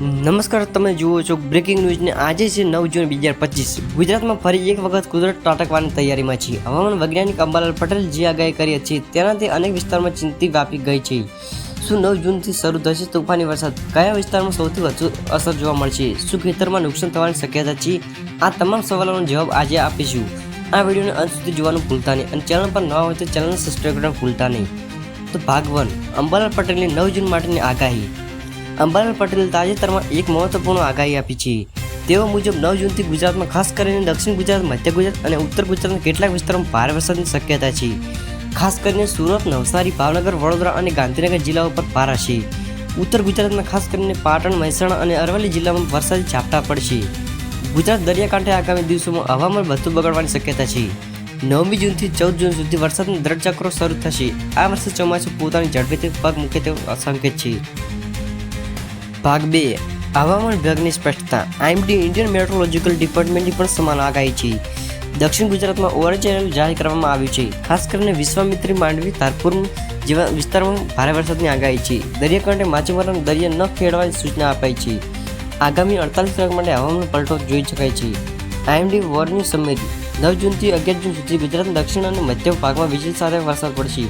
નમસ્કાર, તમે જુઓ છો બ્રેકિંગ ન્યૂઝને આજે છે નવ જૂન બે હજાર પચીસ. ગુજરાતમાં ફરી એક વખત કુદરત ત્રાટકવાની તૈયારીમાં છે હવામાન વૈજ્ઞાનિક અંબાલાલ પટેલ જે આગાહી કરી છે તેનાથી અનેક વિસ્તારમાં ચિંતી વ્યાપી ગઈ છે. શું નવ જૂનથી શરૂ થશે તોફાની વરસાદ? કયા વિસ્તારમાં સૌથી વધુ અસર જોવા મળશે? શું ખેતરમાં નુકસાન થવાની શક્યતા છે? આ તમામ સવાલોનો જવાબ આજે આપીશું. આ વિડીયોને અંત સુધી જોવાનું ભૂલતા નહીં અને ચેનલ પર નવા હોય તો ચેનલને સબસ્ક્રાઈબ કરવાનું ભૂલતા નહીં. તો ભાગ વન, અંબાલાલ પટેલની નવ જૂન માટેની આગાહી. અંબાલાલ પટેલે તાજેતરમાં એક મહત્વપૂર્ણ આગાહી આપી છે. તેઓ મુજબ નવ જૂનથી ગુજરાતમાં ખાસ કરીને દક્ષિણ ગુજરાત, મધ્ય ગુજરાત અને ઉત્તર ગુજરાતના કેટલાક વિસ્તારોમાં ભારે વરસાદની શક્યતા છે. ખાસ કરીને સુરત, નવસારી, ભાવનગર, વડોદરા અને ગાંધીનગર જિલ્લાઓ પર ભાર હશે ઉત્તર ગુજરાતમાં ખાસ કરીને પાટણ, મહેસાણા અને અરવલ્લી જિલ્લામાં વરસાદી ઝાપટા પડશે. ગુજરાત દરિયાકાંઠે આગામી દિવસોમાં હવામાન વધુ બગડવાની શક્યતા છે. નવમી જૂનથી ચૌદ જૂન સુધી વરસાદના દ્રઢચક્રો શરૂ થશે. આ વર્ષે ચોમાસું પોતાની ઝડપેથી પગ મૂકે તેવો સંકેત છે. ભાગ બે, હવામાન વિભાગની સ્પષ્ટતા. આઈએમડી ઇન્ડિયન મેટ્રોલોજીકલ ડિપાર્ટમેન્ટની પણ સમાન આગાહી છે. દક્ષિણ ગુજરાતમાં ઓરેન્જ એલર્ટ જાહેર કરવામાં આવ્યું છે. ખાસ કરીને વિશ્વામિત્રી માંડવી, ધારપુર જેવા વિસ્તારોમાં ભારે વરસાદની આગાહી છે. દરિયાકાંઠે માછીમારોને દરિયા ન ખેડવાની સૂચના અપાઈ છે. આગામી અડતાલીસ કલાક માટે હવામાન પલટો જોઈ શકાય છે. આઈએમડી વોર્નિંગ સમેરી નવ જૂનથી અગિયાર જૂન સુધી ગુજરાતના દક્ષિણ અને મધ્ય ભાગમાં વીજળી સાથે વરસાદ પડશે.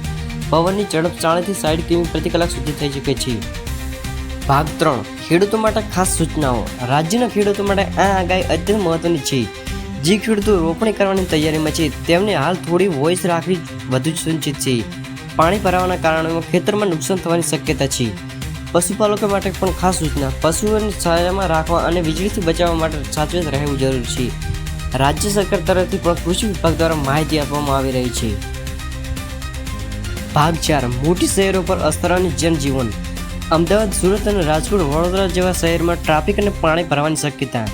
પવનની ઝડપ ચાળીસથી સાઠ કિમી પ્રતિ કલાક સુધી થઈ શકે છે. ભાગ ત્રણ, ખેડૂતો માટે ખાસ સૂચનાઓ. રાજ્યના ખેડૂતો માટે આ આગાહી અત્યંત મહત્વની છે. જે ખેડૂતો રોપણી કરવાની તૈયારીમાં છે, તેમને હાલ થોડી વોઇસ રાખવી વધુ સુનિશ્ચિત છે. પાણી ભરાવાના કારણે ખેતરમાં નુકસાન થવાની શક્યતા છે. પશુપાલકો માટે પણ ખાસ સૂચના, પશુઓને છાયામાં રાખવા અને વીજળીથી બચાવવા માટે સાચવેત રહેવું જરૂરી છે. રાજ્ય સરકાર તરફથી પણ કૃષિ વિભાગ દ્વારા માહિતી આપવામાં આવી રહી છે. ભાગ ચાર, મોટી શહેરો પર અસ્તરાની જનજીવન. અમદાવાદ, સુરત અને રાજકોટ વડોદરા જેવા શહેરમાં ટ્રાફિક અને પાણી ભરવાની શક્યતા.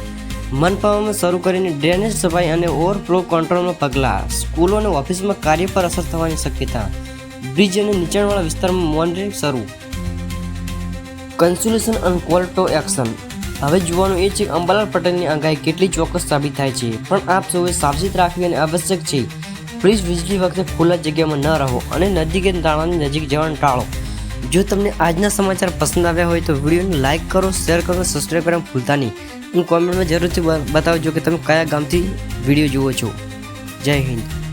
મનપામાં શરૂ કરીને ડ્રેનેજ સફાઈ અને ઓવરફ્લો કંટ્રોલમાં પગલાં સ્કૂલો અને ઓફિસમાં કાર્ય પર અસર થવાની શક્યતા. બ્રિજ અને નીચાણવાળા વિસ્તારમાં મોનિટરિંગ શરૂ. કન્સ્યુલેશન અને કોલ એક્શન. હવે જોવાનું એ છે કે અંબાલાલ પટેલની આગાહી કેટલી ચોક્કસ સાબિત થાય છે. પણ આપ સૌએ સાવચેત રાખવી અને આવશ્યક છે. પ્લીઝ વીજળી વખતે ખુલ્લા જગ્યામાં ન રહો અને નજીકે તાળાની નજીક જવાનું ટાળો. જો તમને આજના સમાચાર પસંદ આવ્યા હોય તો વિડીયોને લાઇક કરો, શેર કરો સબસ્ક્રાઈબ કરવાનું ભૂલતા નહીં. અને કોમેન્ટમાં જરૂરથી બતાવજો કે તમે કયા ગામથી વીડિયો જુઓ છો. જય હિન્દ.